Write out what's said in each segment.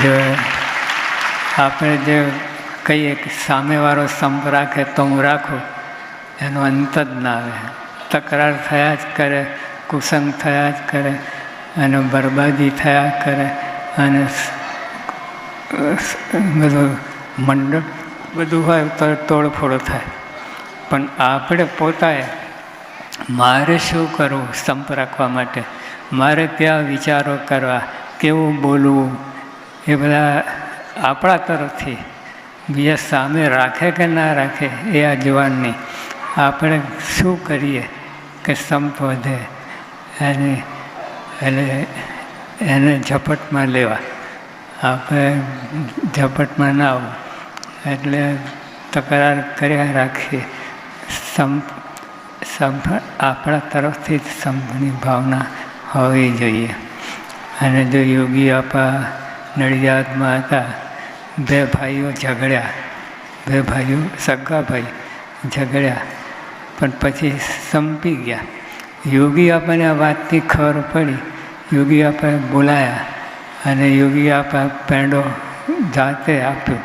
જો આપણે જે કહીએ કે સામેવાળો સંપ રાખે તો હું રાખું, એનો અંત જ ના આવે તકરાર થયા જ કરે, કુસંગ થયા જ કરે, અને બરબાદી થયા કરે, અને બધું મંડળ બધું હોય તો તોડફોડ થાય. પણ આપણે પોતાએ મારે શું કરવું સંપ રાખવા માટે? મારે ત્યાં વિચારો કરવા, કેવું બોલવું? એ બધા આપણા તરફથી બીજા સામે રાખે કે ના રાખે એ આ જોવાનું આપણે શું કરીએ કે સંપ વધે એને એને એને ઝપટમાં લેવા. આપણે ઝપટમાં ના આવવું એટલે તકરાર કર્યા રાખીએ. સંપ સંપ આપણા તરફથી જ સંપની ભાવના હોવી જોઈએ. અને જો યોગી આપા નડિયાદમાં હતા બે ભાઈઓ ઝઘડ્યા. બે ભાઈઓ સગા ભાઈ ઝઘડ્યા. પણ પછી સંપી ગયા. યોગી આપણને આ વાતની ખબર પડી. યોગી આપણે બોલાયા અને યોગી આપા પેંડો જાતે આપ્યો.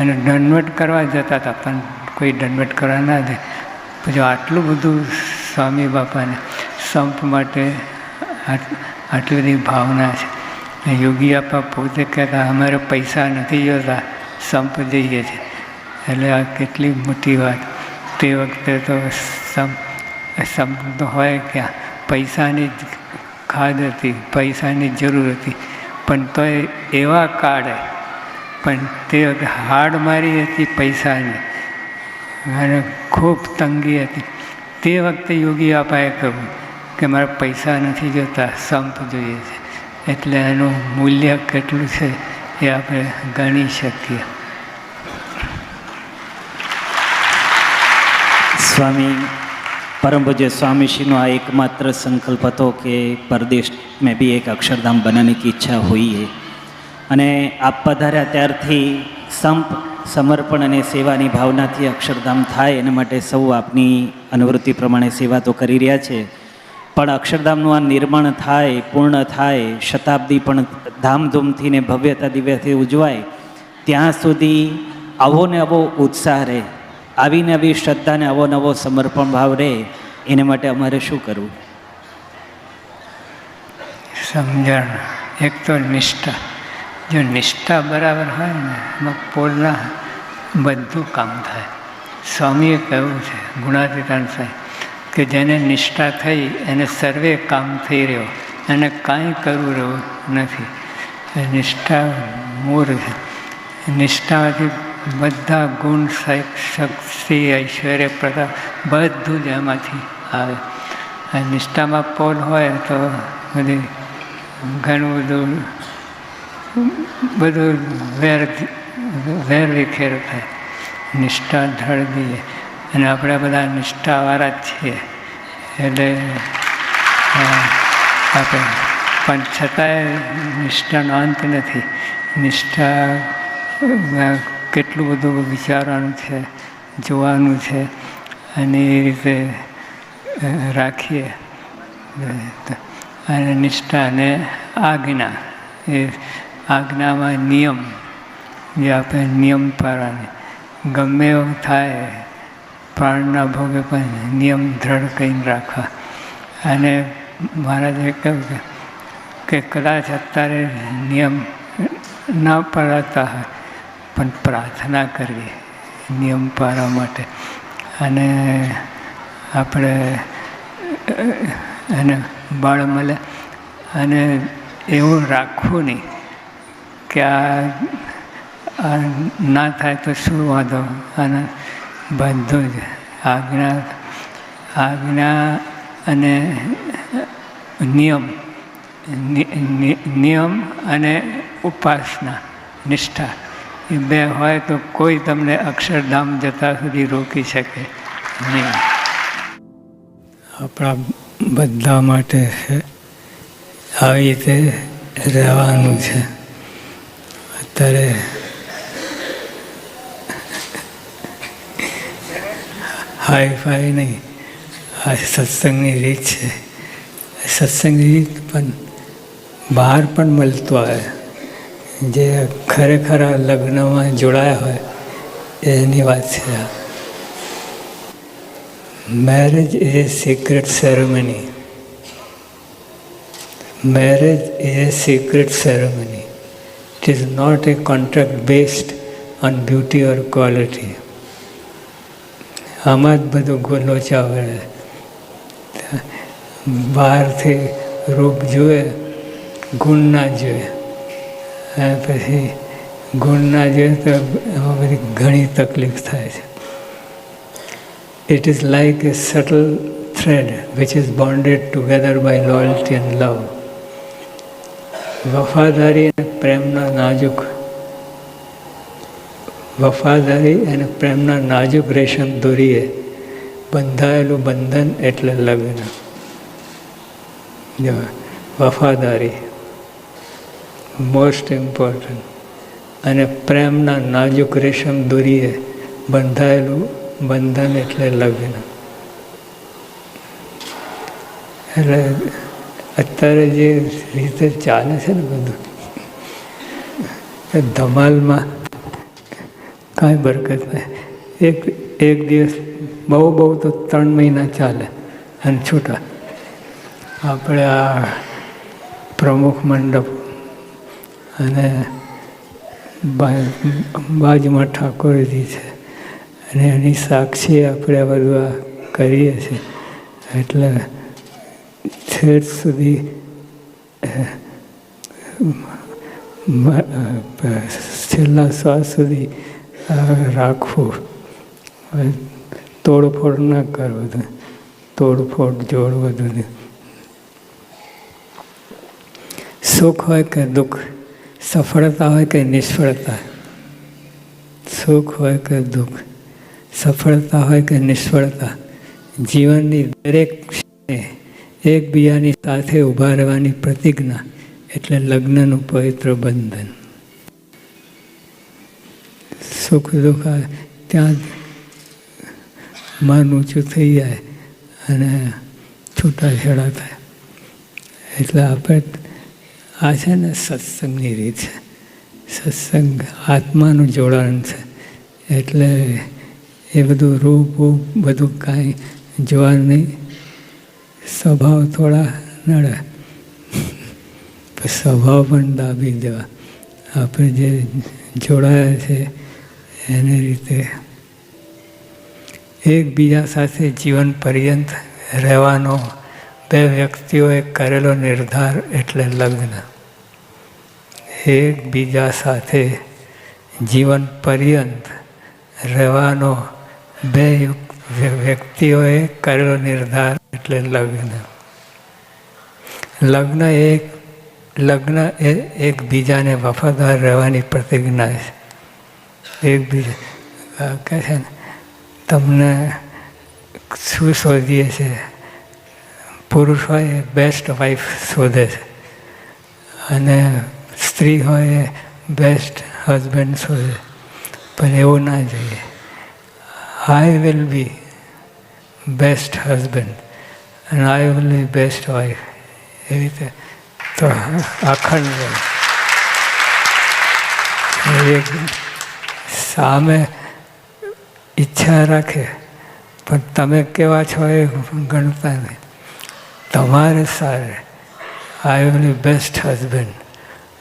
અને દંડવટ કરવા જતા હતા, પણ કોઈ દંડવટ કરવા ના દે. પછી આટલું બધું સ્વામી બાપાને સંપ માટે આટલી બધી ભાવના છે. યોગી આપા પોતે કહેતા, અમારે પૈસા નથી જોતા સંપ જઈએ છે. એટલે આ કેટલી મોટી વાત. તે વખતે તો સંપ સંપ તો હોય ક્યાં, પૈસાની જ ખાદ હતી, પૈસાની જરૂર હતી. પણ તોય એવા કાળે, પણ તે વખતે હાડ મારી હતી પૈસાની. અને ખૂબ તંગી હતી. તે વખતે યોગી આપાએ કહ્યું કે, મારે પૈસા નથી જોતા, સંપ જોઈએ છે. એટલે એનું મૂલ્ય કેટલું છે એ આપણે ગણી શકીએ. સ્વામી, પરમ પૂજ્ય આ એકમાત્ર સંકલ્પ હતો કે પરદેશ મેં બી એક અક્ષરધામ બનાવવાની ઈચ્છા હોઈએ. અને આપ પધાર્યા ત્યારથી સંપ, સમર્પણ અને સેવાની ભાવનાથી અક્ષરધામ થાય, એના માટે સૌ આપની અનુવૃત્તિ પ્રમાણે સેવા તો કરી રહ્યા છે. પણ અક્ષરધામનું આ નિર્માણ થાય, પૂર્ણ થાય, શતાબ્દી પણ ધામધૂમથી ને ભવ્યતા દિવ્યથી ઉજવાય, ત્યાં સુધી આવો ને આવો ઉત્સાહ રહે આવી ને આવી શ્રદ્ધાને આવો નવો સમર્પણ ભાવ રહે, એને માટે અમારે શું કરવું? સમજણ, એક તો નિષ્ઠા. જો નિષ્ઠા બરાબર હોય ને, એમાં બધું કામ થાય. સ્વામીએ કહ્યું છે, ગુણાતીતાન સાહેબ કે જેને નિષ્ઠા થઈ એને સર્વે કામ થઈ રહ્યો. એને કાંઈ કરવું રહ્યું નથી. નિષ્ઠા મૂળ છે. નિષ્ઠાથી બધા ગુણ શક્તિ, ઐશ્વર્ય, પ્રતાપ બધું જ એમાંથી આવે. નિષ્ઠામાં પોલ હોય તો બધી ઘણું બધું બધું વેર વેર વિખેર થાય. નિષ્ઠા દઈએ અને આપણે બધા નિષ્ઠાવાળા જ છીએ. એટલે આપણે, પણ છતાંય નિષ્ઠાનો અંત નથી. નિષ્ઠા કેટલું બધું વિચારવાનું છે, જોવાનું છે, અને એ રીતે રાખીએ. અને નિષ્ઠા અને આજ્ઞા, એ આજ્ઞામાં નિયમ, જે આપણે નિયમ પાડવાની. ગમે એવું થાય પ્રાણના ભોગે પણ નિયમ દ્રઢ કરીને રાખવા. અને મહારાજે કહ્યું કે કદાચ અત્યારે નિયમ ના પાળાતા હોય, પણ પ્રાર્થના કરવી, નિયમ પાળવા માટે. અને આપણે, અને બળ મળે અને એવું રાખવું નહીં કે આ ના થાય તો શું વાંધો? અને બધું જ આજ્ઞા આજ્ઞા અને નિયમ નિયમ અને ઉપાસના, નિષ્ઠા, એ બે હોય તો કોઈ તમને અક્ષરધામ જતા સુધી રોકી શકે નહીં. આપણા બધા માટે છે, આવી રીતે રહેવાનું છે. અત્યારે હાઈ ફાઈ નહીં. આ સત્સંગની રીત છે. સત્સંગની રીત પણ બહાર પણ મળતું આવે જે ખરેખર આ લગ્નમાં જોડાયા હોય, એની વાત છે આ. Marriage is a secret ceremony marriage a secret ceremony it is not a contract based on beauty or quality આમાં જ બધું ગોલોચા વળે બહારથી રૂપ જુએ, ગુણ ના જોઈએ અને પછી ગુણ ના જોઈએ તો એમાં બધી ઘણી તકલીફ થાય છે. It is like a subtle thread which is bonded together by loyalty and love વફાદારી અને પ્રેમના નાજુક વફાદારી અને પ્રેમના નાજુક રેશમ દોરીએ બંધાયેલું બંધન એટલે લગ્ન. વફાદારી. મોસ્ટ ઇમ્પોર્ટન્ટ અને પ્રેમના નાજુક રેશમ દોરીએ બંધાયેલું બંધન એટલે લગ્ન. એટલે અત્યારે જે રીતે ચાલે છે ને બધું ધમાલમાં કાંઈ બરકત નહીં. એક એક દિવસ બહુ બહુ તો ત્રણ મહિના ચાલે અને છૂટા. આપણે આ પ્રમુખ મંડપ અને બાજુમાં ઠાકોરજી છે. અને એની સાક્ષી આપણે બધું આ કરીએ છીએ. એટલે છેડ સુધી છેલ્લા શ્વાસ સુધી રાખવું. તોડફોડ ના કરવું તોડફોડ, જોડ બધું. સુખ હોય કે દુઃખ? સફળતા હોય કે નિષ્ફળતા? સુખ હોય કે દુઃખ? સફળતા હોય કે નિષ્ફળતા? જીવનની દરેક એકબીજાની સાથે ઊભા રહેવાની પ્રતિજ્ઞા એટલે લગ્નનું પવિત્ર બંધન. સુખ દુઃખ ત્યાં મન ઊંચું થઈ જાય અને છૂટાછેડા થાય. એટલે આપણે આ છે ને સત્સંગની રીત છે. સત્સંગ આત્માનું જોડાણ છે. એટલે એ બધું રૂપ રૂપ બધું કાંઈ જોવા નહીં. સ્વભાવ થોડા નડે. સ્વભાવ પણ દાબી દેવા. આપણે જે જોડાયા છે એની રીતે એકબીજા સાથે જીવન પર્યંત રહેવાનો બે વ્યક્તિઓએ કરેલો નિર્ધાર એટલે લગ્ન. એકબીજા સાથે જીવન પર્યંત રહેવાનો બે વ્યક્તિઓએ કરેલો નિર્ધાર એટલે લગ્ન. લગ્ન એક, લગ્ન એ એકબીજાને વફાદાર રહેવાની પ્રતિજ્ઞા છે. એકબીજા કહે છે ને, તમને શું શોધીએ છે? પુરુષ હોય એ બેસ્ટ વાઈફ શોધે છે. અને સ્ત્રી હોય એ બેસ્ટ હસબન્ડ શોધે પણ એવું ના જોઈએ. I will be best husband અને I will be best wife એવી રીતે તો આખંડ. એક સામે ઈચ્છા રાખે, પણ તમે કેવા છો એ ગણતા નહીં. તમારે સારે આઈ વિલ બેસ્ટ હસબન્ડ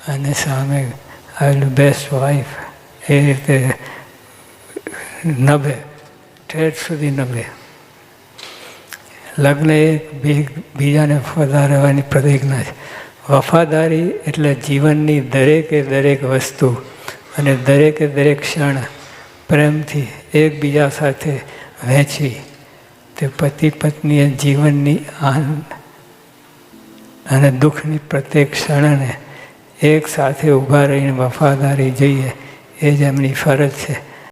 અને સામે આઈ વિલ બેસ્ટ વાઈફ એ રીતે નભે, ઠેઠ સુધી નભે. લગ્ન બી- બીજાને વફાદાર રહેવાની પ્રતિજ્ઞા છે. વફાદારી એટલે જીવનની દરેકે દરેક વસ્તુ અને દરેકે દરેક ક્ષણ પ્રેમથી એકબીજા સાથે વહેંચવી તે પતિ પત્નીએ જીવનની આનંદ અને દુઃખની પ્રત્યેક ક્ષણને એક સાથે ઊભા રહીને વફાદારી જોઈએ એ જ એમની ફરજ છે.